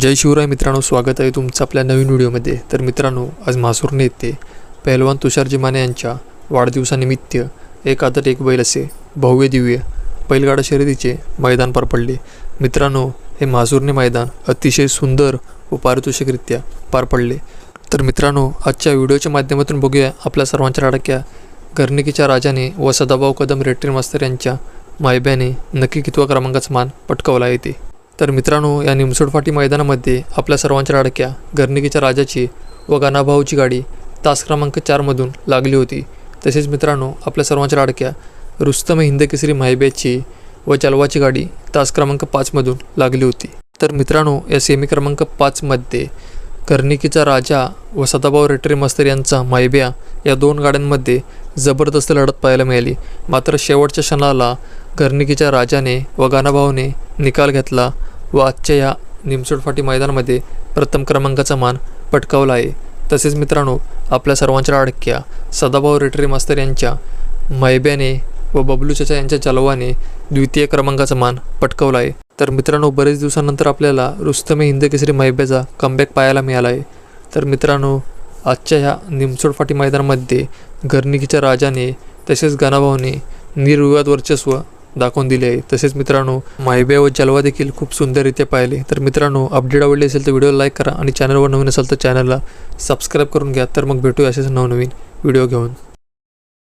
जय शिवराय मित्रांनो स्वागत आहे तुमचं आपल्या नवीन व्हिडिओमध्ये. तर मित्रांनो आज म्हासूरने येथे पहलवान तुषारजी माने यांच्या वाढदिवसानिमित्त एक आदर एक बैल असे भव्य दिव्य बैलगाडा शर्यतीचे मैदान पार पडले. मित्रांनो हे म्हासूरने मैदान अतिशय सुंदर व पारितोषिकरित्या पार पडले. तर मित्रांनो आजच्या व्हिडिओच्या माध्यमातून बघूया आपल्या सर्वांच्या लाडक्या गर्निकीच्या राजाने व सदाभाऊ कदम रेट्री मास्तर यांच्या मायब्याने नक्की कितवा क्रमांकाचा मान पटकावला येते तर मित्रांनो या निमसोडफाटी मैदानामध्ये आपल्या सर्वांच्या लाडक्या गर्निकीच्या राजाची व गाणाभाऊची गाडी तास क्रमांक चारमधून लागली होती. तसेच मित्रांनो आपल्या सर्वांच्या लाडक्या रुस्तम हिंदकेसरी माहिब्याची व चलवाची गाडी तास क्रमांक पाचमधून लागली होती. तर मित्रांनो या सेमी क्रमांक पाचमध्ये कर्णिकीचा राजा व सदाभाऊ रेटरे मस्तर यांचा मायब्या या दोन गाड्यांमध्ये जबरदस्त लढत पाहायला मिळाली. मात्र शेवटच्या क्षणाला कर्णिकीच्या राजाने व गानाभाऊने निकाल घेतला व आजच्या या निमसोडफाटी मैदानामध्ये प्रथम क्रमांकाचा मान पटकावला आहे. तसेच मित्रांनो आपल्या सर्वांच्या अडक्या सदाभाऊ रेटरी मास्तर यांच्या मैब्याने व बबलू चचा यांच्या चलवाने द्वितीय क्रमांकाचा मान पटकावला आहे. तर मित्रांनो बरेच दिवसानंतर आपल्याला रुस्तमे हिंद केसरी मैब्याचा कमबॅक पाहायला मिळाला आहे. तर मित्रांनो आजच्या ह्या निमसोडफाटी मैदानामध्ये घरनिकीच्या राजाने तसेच गणाभाऊने निर्विवाद वर्चस्व दाखवून दिले आहे. तसेच मित्रांनो मायब्या व जलवा देखील खूप सुंदररित्या पाहिले. तर मित्रांनो अपडेट आवडली असेल तर व्हिडिओ लाईक करा आणि चॅनलवर नवीन असेल तर चॅनलला सबस्क्राईब करून घ्या. तर मग भेटूया असेच नवनवीन व्हिडिओ घेऊन.